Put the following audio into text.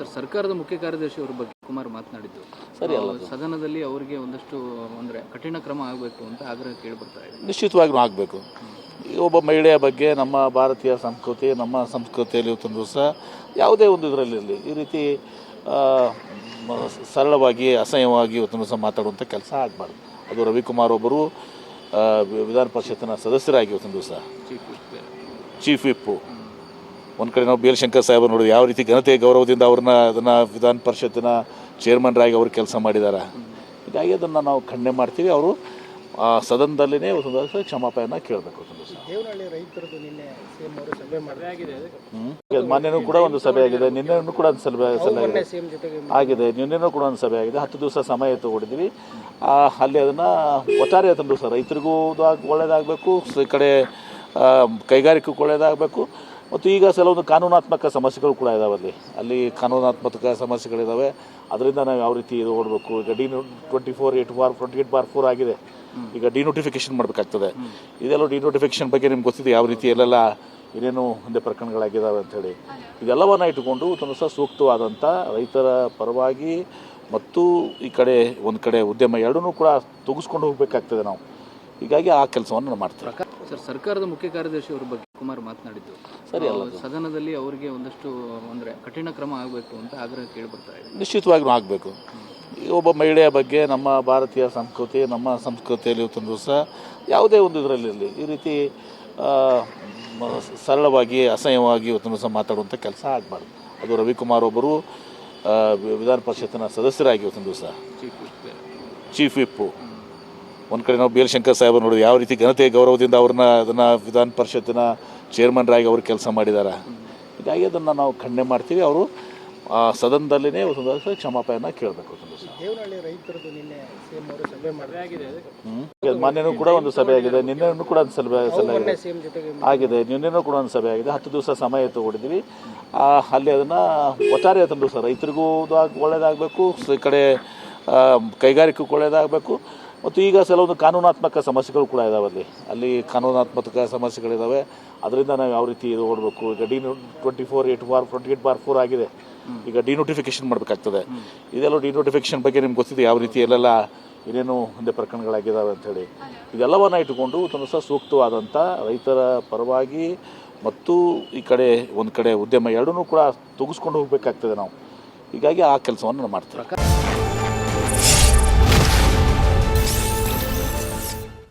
Sir ಸರ್ಕಾರದ ಮುಖ್ಯ ಕಾರ್ಯದರ್ಶಿ ಅವರ ಬಗ್ಗೆ ಕುಮಾರ್ ಮಾತನಾಡಿದ್ದು. ಸರಿ ಸದನದಲ್ಲಿ ಅವರಿಗೆ ಒಂದಷ್ಟು ಅಂದರೆ ಕಠಿಣ ಕ್ರಮ ಆಗಬೇಕು ಅಂತ ಆಗ್ರಹ ಕೇಳಿಬರ್ತಾ ಇದೆ. ನಿಶ್ಚಿತವಾಗಿ ಆಗಬೇಕು. ಒಬ್ಬ ಮಹಿಳೆಯ ಬಗ್ಗೆ ನಮ್ಮ ಭಾರತೀಯ ಸಂಸ್ಕೃತಿ ನಮ್ಮ ಸಂಸ್ಕೃತಿಯಲ್ಲಿ ಇವತ್ತೊಂದು ದಿವಸ ಯಾವುದೇ ಒಂದು ಇದರಲ್ಲಿರಲಿ ಈ ರೀತಿ ಸರಳವಾಗಿ ಅಸಹ್ಯವಾಗಿ ಇವತ್ತೊಂದು ಸಹ ಮಾತಾಡುವಂಥ ಕೆಲಸ ಆಗಬಾರ್ದು. ಅದು ರವಿಕುಮಾರ್ ಒಬ್ಬರು ವಿಧಾನ ಪರಿಷತ್ತಿನ ಸದಸ್ಯರಾಗಿ ಇವತ್ತೊಂದು ವಿಪ್ ಚೀಫ್ ವಿಪ್ಪು. ಒಂದು ಕಡೆ ನಾವು ಬಿ ಸಾಹೇಬ್ ಶಂಕರ್ ಸಾಹೇಬರು ನೋಡಿದ್ವಿ ಯಾವ ರೀತಿ ಘನತೆ ಗೌರವದಿಂದ ಅವ್ರನ್ನ ಅದನ್ನು ವಿಧಾನ ಪರಿಷತ್ತಿನ ಚೇರ್ಮನ್ರಾಗಿ ಅವರು ಕೆಲಸ ಮಾಡಿದ್ದಾರೆ ಹೀಗಾಗಿ ಅದನ್ನು ನಾವು ಖಂಡನೆ ಮಾಡ್ತೀವಿ. ಅವರು ಆ, ಸದನದಲ್ಲಿನೇ ಒಂದು ದಿವಸ ಕ್ಷಮಾಪಣೆಯನ್ನು ಕೇಳಬೇಕು ಮಾನ್ಯನೂ ಕೂಡ ಒಂದು ಸಭೆ ಆಗಿದೆ. ನಿನ್ನೆನೂ ಕೂಡ ಒಂದು ಸಭೆ ಸಭೆ ಆಗಿದೆ. ನಿನ್ನೆನೂ ಕೂಡ ಒಂದು ಸಭೆ ಆಗಿದೆ. ಹತ್ತು ದಿವಸ ಸಮಯ ತಗೊಂಡಿದ್ವಿ ಆ, ಅಲ್ಲಿ ಅದನ್ನು ಒಟ್ಟಾರೆ ತಂದು ಸರ್. ರೈತರಿಗೂ ಇದು ಆಗ್- ಒಳ್ಳೇದಾಗಬೇಕು. ಈ ಕಡೆ ಕೈಗಾರಿಕೆಗೂ ಒಳ್ಳೇದಾಗಬೇಕು. ಮತ್ತು ಈಗ ಕೆಲವೊಂದು ಕಾನೂನಾತ್ಮಕ ಸಮಸ್ಯೆಗಳು ಕೂಡ ಇದಾವೆ ಅಲ್ಲಿ. ಅಲ್ಲಿ ಕಾನೂನಾತ್ಮಕ ಸಮಸ್ಯೆಗಳಿದ್ದಾವೆ ಅದರಿಂದ ನಾವು ಯಾವ ರೀತಿ ಇದು ಓಡಬೇಕು ಈಗ D twenty four eight bar twenty eight bar four ಆಗಿದೆ. ಈಗ ಡಿನೋಟಿಫಿಕೇಶನ್ ಮಾಡಬೇಕಾಗ್ತದೆ. ಇದೆಲ್ಲ ಡಿನೋಟಿಫಿಕೇಶನ್ ಬಗ್ಗೆ ನಿಮ್ಗೆ ಗೊತ್ತಿದೆ ಯಾವ ರೀತಿ ಎಲ್ಲೆಲ್ಲ ಏನೇನು ಹಿಂದೆ ಪ್ರಕರಣಗಳಾಗಿದ್ದಾವೆ ಅಂಥೇಳಿ ಇದೆಲ್ಲವನ್ನು ಇಟ್ಟುಕೊಂಡು ತನ್ನ ಸಹ ಸೂಕ್ತವಾದಂಥ ರೈತರ ಪರವಾಗಿ ಮತ್ತು ಈ ಕಡೆ ಒಂದು ಕಡೆ ಉದ್ಯಮ ಎರಡನ್ನೂ ಕೂಡ ತೊಗಸ್ಕೊಂಡು ಹೋಗಬೇಕಾಗ್ತದೆ ನಾವು. ಹೀಗಾಗಿ ಆ ಕೆಲಸವನ್ನು ನಾವು ಮಾಡ್ತೀವಿ. ಸರ್ ಸರ್ಕಾರದ ಮುಖ್ಯ ಕಾರ್ಯದರ್ಶಿ ಅವರ ಬಗ್ಗೆ ಕುಮಾರ್ ಮಾತನಾಡಿದ್ದು. ಸರಿ ಅಲ್ಲ ಸದನದಲ್ಲಿ ಅವರಿಗೆ ಒಂದಷ್ಟು ಅಂದ್ರೆ ಕಠಿಣ ಕ್ರಮ ಆಗಬೇಕು ಅಂತ ಆಗ್ರಹ ಕೇಳಿಬರ್ತಾ ಇದೆ ನಿಶ್ಚಿತವಾಗಿಯೂ ಆಗಬೇಕು. ಒಬ್ಬ ಮಹಿಳೆಯ ಬಗ್ಗೆ ನಮ್ಮ ಭಾರತೀಯ ಸಂಸ್ಕೃತಿ ನಮ್ಮ ಸಂಸ್ಕೃತಿಯಲ್ಲಿ ಇವತ್ತೊಂದು ದಿವಸ ಯಾವುದೇ ಒಂದು ಇದರಲ್ಲಿರಲಿ ಈ ರೀತಿ ಆ, ಮ- ಸರಳವಾಗಿ ಅಸಹ್ಯವಾಗಿ ಇವತ್ತೊಂದು ದಿವಸ ಮಾತಾಡುವಂಥ ಕೆಲಸ ಆಗಬಾರ್ದು. ಅದು ರವಿಕುಮಾರ್ ಒಬ್ಬರು ಆ, ವಿ- ವಿಧಾನ ಪರಿಷತ್ತಿನ ಸದಸ್ಯರಾಗಿ ಇವತ್ತೊಂದು ದಿವಸ. ಚೀಫ್ ವಿಪ್ ಚೀಫ್ ವಿಪ್ಪು ಒಂದು ಕಡೆ ನಾವು ಬೇಲ್ಶಂಕರ್ ಸಾಹೇಬ್ ನೋಡಿದ್ವಿ. ಯಾವ ರೀತಿ ಘನತೆ ಗೌರವದಿಂದ ಅವ್ರನ್ನ ಅದನ್ನು ವಿಧಾನ ಪರಿಷತ್ತಿನ ಚೇರ್ಮನ್ರಾಗಿ ಅವರು ಕೆಲಸ ಮಾಡಿದ್ದಾರೆ ಹೀಗಾಗಿ ಅದನ್ನು ನಾವು ಖಂಡನೆ ಮಾಡ್ತೀವಿ. ಅವರು ಆ, ಸದನದಲ್ಲಿನೇ ಒಂದು ದಿವಸ ಕ್ಷಮಾಪಣೆಯನ್ನು ಕೇಳಬೇಕು ಮಾನ್ಯನೂ ಕೂಡ ಒಂದು ಸಭೆ ಆಗಿದೆ. ನಿನ್ನೆನೂ ಕೂಡ ಒಂದು ಸಭೆ ಸಭೆ ಆಗಿದೆ. ಆಗಿದೆ. ನಿನ್ನೆನೂ ಕೂಡ ಒಂದು ಸಭೆ ಆಗಿದೆ. ಹತ್ತು ದಿವಸ ಸಮಯ ತಗೊಂಡಿದ್ದೀವಿ ಅಲ್ಲಿ ಅದನ್ನು ಒಟ್ಟಾರೆ ತಂದು ಸರ್. ರೈತರಿಗೂ ಒಳ್ಳೇದಾಗಬೇಕು. ಈ ಕಡೆ ಆ, ಕೈಗಾರಿಕೆಗೂ ಒಳ್ಳೇದಾಗಬೇಕು ಮತ್ತು ಈಗ ಕೆಲವೊಂದು ಕಾನೂನಾತ್ಮಕ ಸಮಸ್ಯೆಗಳು ಕೂಡ ಇದಾವೆ ಅಲ್ಲಿ ಅಲ್ಲಿ ಕಾನೂನಾತ್ಮಕ ಸಮಸ್ಯೆಗಳಿದ್ದಾವೆ ಅದರಿಂದ ನಾವು ಯಾವ ರೀತಿ ಇದು ಓಡಬೇಕು ಈಗ D twenty four eight bar twenty eight bar four ಆಗಿದೆ ಈಗ ಡಿನೋಟಿಫಿಕೇಶನ್ ಮಾಡಬೇಕಾಗ್ತದೆ. ಇದೆಲ್ಲ ಡಿನೋಟಿಫಿಕೇಶನ್ ಬಗ್ಗೆ ನಿಮ್ಗೆ ಗೊತ್ತಿದೆ ಯಾವ ರೀತಿ ಎಲ್ಲೆಲ್ಲ ಏನೇನು ಹಿಂದೆ ಪ್ರಕರಣಗಳಾಗಿದ್ದಾವೆ ಅಂಥೇಳಿ ಇದೆಲ್ಲವನ್ನು ಇಟ್ಟುಕೊಂಡು ಒಂದು ಸಹ ಸೂಕ್ತವಾದಂಥ ರೈತರ ಪರವಾಗಿ ಮತ್ತು ಈ ಕಡೆ ಒಂದು ಕಡೆ ಉದ್ಯಮ ಎರಡನ್ನೂ ಕೂಡ ತೊಗಸ್ಕೊಂಡು ಹೋಗಬೇಕಾಗ್ತದೆ ನಾವು. ಹೀಗಾಗಿ ಆ ಕೆಲಸವನ್ನು ನಾವು ಮಾಡ್ತೀವಿ.